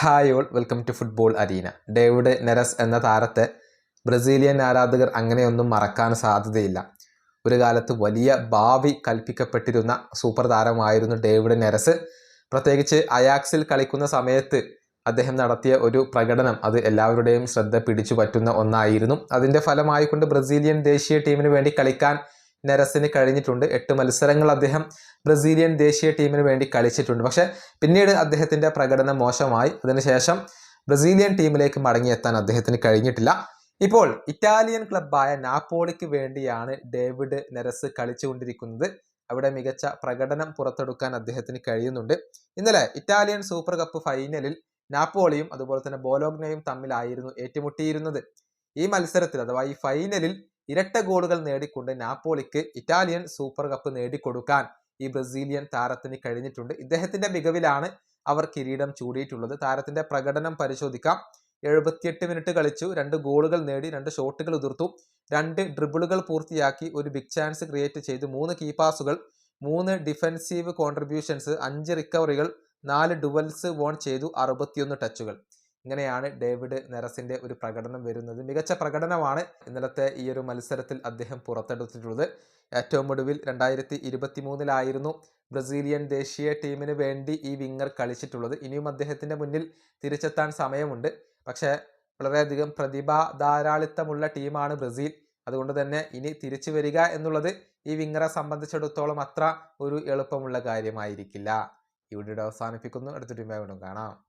Hi all welcome to football arena. David Neres എന്ന താരത്തെ Brazilian ആരാധകർ അങ്ങനെയൊന്നും മറക്കാൻ സാധ്യതയില്ല. ഒരു കാലത്ത് വലിയ ഭാവി കൽപ്പിക്കപ്പെട്ടിരുന്ന സൂപ്പർ താരമായിരുന്നു ഡേവിഡ് നെരസ്. പ്രത്യേകിച്ച് അയാക്സിൽ കളിക്കുന്ന സമയത്ത് അദ്ദേഹം നടത്തിയ ഒരു പ്രകടനം അത് എല്ലാവരുടെയും ശ്രദ്ധ പിടിച്ചു പറ്റുന്ന ഒന്നായിരുന്നു. അതിന്റെ ഫലമായിക്കൊണ്ട് ബ്രസീലിയൻ ദേശീയ ടീമിന് വേണ്ടി കളിക്കാൻ നെരസിന് കഴിഞ്ഞിട്ടുണ്ട്. എട്ട് മത്സരങ്ങൾ അദ്ദേഹം ബ്രസീലിയൻ ദേശീയ ടീമിന് വേണ്ടി കളിച്ചിട്ടുണ്ട്. പക്ഷെ പിന്നീട് അദ്ദേഹത്തിന്റെ പ്രകടനം മോശമായി. അതിനുശേഷം ബ്രസീലിയൻ ടീമിലേക്ക് മടങ്ങിയെത്താൻ അദ്ദേഹത്തിന് കഴിഞ്ഞിട്ടില്ല. ഇപ്പോൾ ഇറ്റാലിയൻ ക്ലബ്ബായ നാപ്പോളിക്ക് വേണ്ടിയാണ് ഡേവിഡ് നെരസ് കളിച്ചുകൊണ്ടിരിക്കുന്നത്. അവിടെ മികച്ച പ്രകടനം പുറത്തെടുക്കാൻ അദ്ദേഹത്തിന് കഴിയുന്നുണ്ട്. ഇന്നലെ ഇറ്റാലിയൻ സൂപ്പർ കപ്പ് ഫൈനലിൽ നാപ്പോളിയും അതുപോലെ തന്നെ ബോലോഗ്നയും തമ്മിലായിരുന്നു ഏറ്റുമുട്ടിയിരുന്നത്. ഈ മത്സരത്തിൽ അഥവാ ഈ ഫൈനലിൽ ഇരട്ട ഗോളുകൾ നേടിക്കൊണ്ട് നാപ്പോളിക്ക് ഇറ്റാലിയൻ സൂപ്പർ കപ്പ് നേടിക്കൊടുക്കാൻ ഈ ബ്രസീലിയൻ താരത്തിന് കഴിഞ്ഞിട്ടുണ്ട്. ഇദ്ദേഹത്തിന്റെ മികവിലാണ് അവർ കിരീടം ചൂടിയിട്ടുള്ളത്. താരത്തിന്റെ പ്രകടനം പരിശോധിക്കാം. എഴുപത്തിയെട്ട് മിനിറ്റ് കളിച്ചു. രണ്ട് ഗോളുകൾ നേടി രണ്ട് ഷോട്ടുകൾ ഉതിർത്തു രണ്ട് ഡ്രിബിളുകൾ പൂർത്തിയാക്കി. ഒരു ബിഗ് ചാൻസ് ക്രിയേറ്റ് ചെയ്തു. മൂന്ന് കീ പാസുകൾ മൂന്ന് ഡിഫൻസീവ് കോൺട്രിബ്യൂഷൻസ് അഞ്ച് റിക്കവറികൾ നാല് ഡുവൽസ് വോൺ ചെയ്തു. അറുപത്തിയൊന്ന് ടച്ചുകൾ ഇങ്ങനെയാണ് ഡേവിഡ് നെറസിന്റെ ഒരു പ്രകടനം വരുന്നത്. മികച്ച പ്രകടനമാണ് ഇന്നലത്തെ ഈ ഒരു മത്സരത്തിൽ അദ്ദേഹം പുറത്തെടുത്തിട്ടുള്ളത്. ഏറ്റവും ഒടുവിൽ രണ്ടായിരത്തി ഇരുപത്തി മൂന്നിലായിരുന്നു ബ്രസീലിയൻ ദേശീയ ടീമിന് വേണ്ടി ഈ വിങ്ങർ കളിച്ചിട്ടുള്ളത്. ഇനിയും അദ്ദേഹത്തിന്റെ മുന്നിൽ തിരിച്ചെത്താൻ സമയമുണ്ട്. പക്ഷേ വളരെയധികം പ്രതിഭാ ധാരാളിത്തമുള്ള ടീമാണ് ബ്രസീൽ. അതുകൊണ്ട് തന്നെ ഇനി തിരിച്ചു വരിക എന്നുള്ളത് ഈ വിങ്ങറെ സംബന്ധിച്ചിടത്തോളം അത്ര ഒരു എളുപ്പമുള്ള കാര്യമായിരിക്കില്ല. വീഡിയോ അവസാനിപ്പിക്കുന്നു. അടുത്ത ടീം കാണാം.